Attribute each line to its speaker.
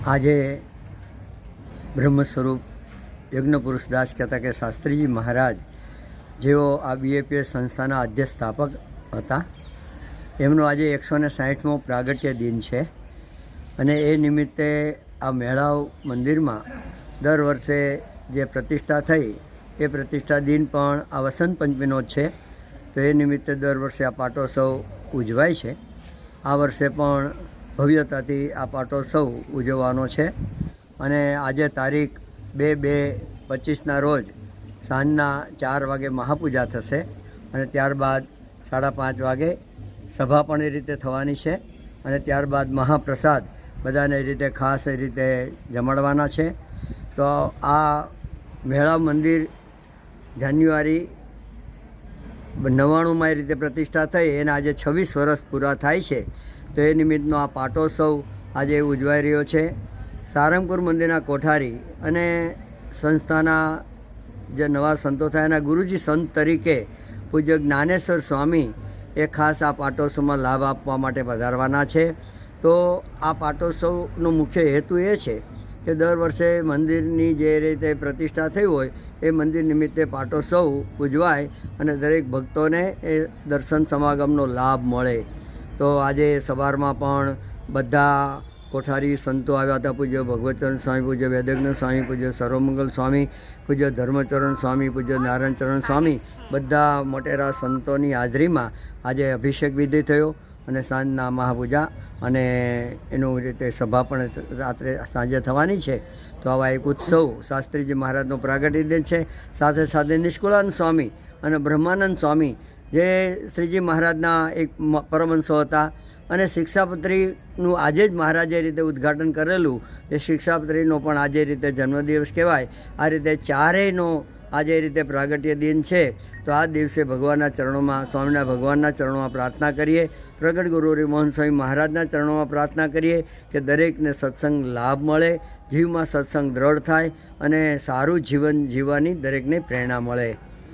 Speaker 1: આજે બ્રહ્મ સ્વરૂપ યજ્ઞપુરુષ દાસ કહેતા કે શાસ્ત્રીજી મહારાજ જેઓ આ બીએપીએસ સંસ્થાના અધ્યક્ષ સ્થાપક હતા, એમનો આજે એકસો ને સાહીઠમો પ્રાગટ્ય દિન છે અને એ નિમિત્તે આ મેળાવ મંદિરમાં દર વર્ષે જે પ્રતિષ્ઠા થઈ, એ પ્રતિષ્ઠા દિન પણ આ વસંત પંચમીનો જ છે. તો એ નિમિત્તે દર વર્ષે આ પાટોત્સવ ઉજવાય છે. આ વર્ષે પણ ભવ્યતાથી આ પાટોત્સવ ઉજવવાનો છે. અને આજે તારીખ બે બે પચીસના રોજ સાંજના ચાર વાગે મહાપૂજા થશે અને ત્યારબાદ સાડા પાંચ વાગે સભા પણ એ રીતે થવાની છે અને ત્યારબાદ મહાપ્રસાદ બધાને એ રીતે ખાસ એ રીતે જમાડવાના છે. તો આ મેળા મંદિર જાન્યુઆરી નવ્વાણુંમાં એ રીતે પ્રતિષ્ઠા થઈ એના આજે છવ્વીસ વર્ષ પૂરા થાય છે. તો એ નિમિત્તનો આ પાટોત્સવ આજે ઉજવાઈ રહ્યો છે. સારંગપુર મંદિરના કોઠારી અને સંસ્થાના જે નવા સંતો થયા એના ગુરુજી સંત તરીકે પૂજ્ય જ્ઞાનેશ્વર સ્વામી એ ખાસ આ પાટોત્સવમાં લાભ આપવા માટે પધારવાના છે. તો આ પાટોત્સવનો મુખ્ય હેતુ એ છે કે દર વર્ષે મંદિરની જે રીતે પ્રતિષ્ઠા થઈ હોય એ મંદિર નિમિત્તે પાટોત્સવ ઉજવાય અને દરેક ભક્તોને એ દર્શન સમાગમનો લાભ મળે. તો આજે સવારમાં પણ બધા કોઠારી સંતો આવ્યા હતા. પૂજ્ય ભગવતચરણ સ્વામી, પૂજ્ય વેદજ્ઞ સ્વામી, પૂજ્ય સર્વમંગલ સ્વામી, પૂજ્ય ધર્મચરણ સ્વામી, પૂજ્ય નારાયણચરણ સ્વામી બધા મોટેરા સંતોની હાજરીમાં આજે અભિષેક વિધિ થયો અને સાંજના મહાપૂજા અને એનું રીતે સભા પણ રાત્રે સાંજે થવાની છે. તો આવા એક ઉત્સવ શાસ્ત્રીજી મહારાજનો પ્રાગટ્ય છે. સાથે સાથે નિષ્કુળાનંદ સ્વામી અને બ્રહ્માનંદ સ્વામી જે શ્રીજી મહારાજના એક પરમહંસો હતા. અને શિક્ષાપત્રીનું આજે જ મહારાજે રીતે ઉદ્ઘાટન કરેલું. એ શિક્ષાપત્રીનો પણ આજે રીતે જન્મદિવસ કહેવાય. આ રીતે ચારેયનો આજે રીતે પ્રાગટ્ય દિન છે. તો આ દિવસે ભગવાનના ચરણોમાં, સ્વામીના ભગવાનના ચરણોમાં પ્રાર્થના કરીએ. પ્રગટ ગુરુ હરિમોહન સ્વામી મહારાજના ચરણોમાં પ્રાર્થના કરીએ કે દરેકને સત્સંગ લાભ મળે, જીવમાં સત્સંગ દ્રઢ થાય અને સારું જીવન જીવવાની દરેકને પ્રેરણા મળે.